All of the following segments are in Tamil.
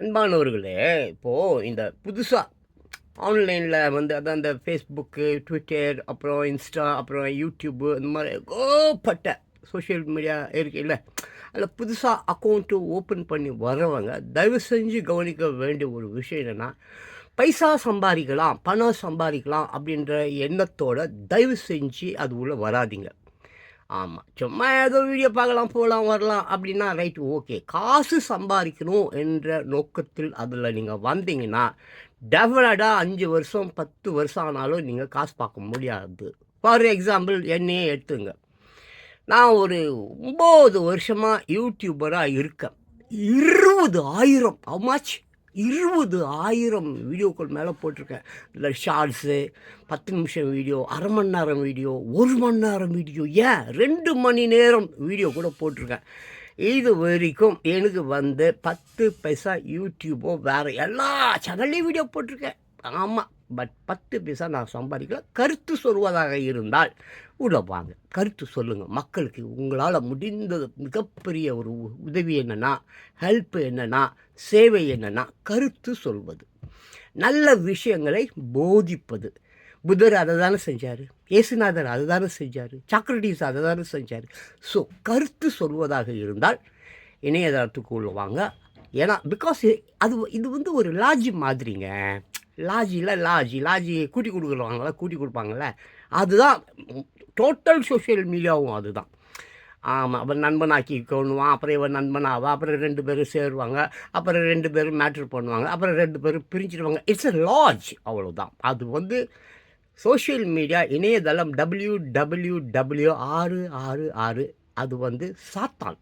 அன்பானவர்களே இப்போது இந்த புதுசாக ஆன்லைனில் வந்து அதான் இந்த ஃபேஸ்புக்கு ட்விட்டர் அப்புறம் இன்ஸ்டா அப்புறம் யூடியூப்பு இந்த மாதிரி ஏகப்பட்ட சோஷியல் மீடியா இருக்குல்ல அதில் புதுசாக அக்கௌண்ட்டு ஓப்பன் பண்ணி வர்றவங்க தயவு செஞ்சு கவனிக்க வேண்டிய ஒரு விஷயம் என்னென்னா பைசா சம்பாதிக்கலாம் பணம் சம்பாதிக்கலாம் அப்படின்ற எண்ணத்தோட தயவு செஞ்சு அது உள்ளே வராதீங்க. ஆமாம் சும்மா ஏதோ வீடியோ பார்க்கலாம் போகலாம் வரலாம் அப்படின்னா ரைட்டு ஓகே காசு சம்பாதிக்கணும் என்ற நோக்கத்தில் அதில் நீங்கள் வந்தீங்கன்னா டெஃபினட்டாக அஞ்சு வருஷம் பத்து வருஷம் ஆனாலும் நீங்கள் காசு பார்க்க முடியாது. ஃபார் எக்ஸாம்பிள் என்னையே எடுத்துங்க. நான் ஒரு ஒம்பது வருஷமாக யூடியூபராக இருக்கேன். இருபது ஆயிரம் அம்மாச் இருபது ஆயிரம் வீடியோக்கள் மேலே போட்டிருக்கேன். இல்லை ஷார்ட்ஸு பத்து நிமிஷம் வீடியோ அரை மணி நேரம் வீடியோ ஒரு மணி நேரம் வீடியோ ஏன்? ரெண்டு மணி நேரம் வீடியோ கூட போட்டிருக்கேன். இது வரைக்கும் எனக்கு வந்து பத்து பைசா யூடியூபோ வேறு எல்லா சேனல்லையும் வீடியோ போட்டிருக்கேன். ஆமாம் பட் பத்து பைசா நான் சம்பாதிக்கல. கருத்து சொல்வதாக இருந்தால் உடவாங்க கருத்து சொல்லுங்கள் மக்களுக்கு உங்களால் முடிந்தது மிகப்பெரிய ஒரு உ- உதவி என்னென்னா ஹெல்ப் என்னென்னா சேவை என்னென்னா கருத்து சொல்வது. நல்ல விஷயங்களை போதிப்பது. புத்தர் அதை தானே செஞ்சார். இயேசுநாதர் அதை தானே செஞ்சார். சாக்ரட்டிஸ் அதை தானே செஞ்சார். ஸோ கருத்து சொல்வதாக இருந்தால் இணையதளத்துக்கு உள்ள வாங்க. ஏன்னா பிகாஸ் அது இது வந்து ஒரு லாஜி மாதிரிங்க. லாஜியில் லாஜி. லாஜி கூட்டி கொடுக்குறவாங்கள கூட்டி கொடுப்பாங்கள்ல அதுதான் டோட்டல் சோஷியல் மீடியாவும் அதுதான். ஆமாம் அப்புறம் நண்பனாக்கி கொள்ளுவான் அப்புறம் இவன் நண்பனாவா அப்புறம் ரெண்டு பேரும் சேருவாங்க அப்புறம் ரெண்டு பேரும் மேட்ரு பண்ணுவாங்க அப்புறம் ரெண்டு பேரும் பிரிஞ்சிடுவாங்க இட்ஸ் a லாஜ் அவ்வளோதான் அது வந்து சோஷியல் மீடியா இணையதளம் டபிள்யூ டபிள்யூ டபிள்யூ ஆறு ஆறு ஆறு அது வந்து சாத்தான்.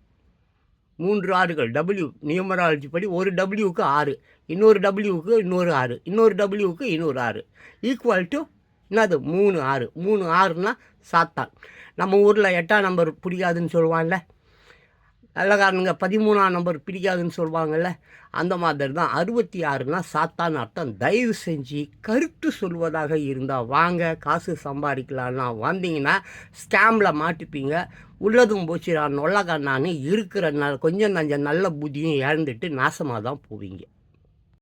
மூன்று ஆறுகள். டபிள்யூ நியூமராலஜி படி ஒரு டபிள்யூக்கு ஆறு. இன்னொரு டபிள்யூக்கு இன்னொரு ஆறு. இன்னொரு டபிள்யூக்கு இன்னொரு ஆறு. ஈக்குவல் டு என்னது? மூணு ஆறு. மூணு ஆறுனா சாத்தான். நம்ம ஊரில் எட்டாம் நம்பர் பிடிக்காதுன்னு சொல்லுவான்ல. நல்லகாரனுங்க பதிமூணாம் நம்பர் பிடிக்காதுன்னு சொல்லுவாங்கல்ல அந்த மாதிரி தான் அறுபத்தி ஆறுனா சாத்தான் அர்த்தம். தயவு செஞ்சு கருத்து சொல்வதாக இருந்தால் வாங்க காசு சம்பாதிக்கலான்னா வந்தீங்கன்னா ஸ்கேமில் மாட்டிப்பீங்க. உள்ளதும் போச்சு நான் இருக்கிற ந கொஞ்சம் நஞ்ச நல்ல புத்தியும் இழந்துட்டு நாசமாக தான் போவீங்க.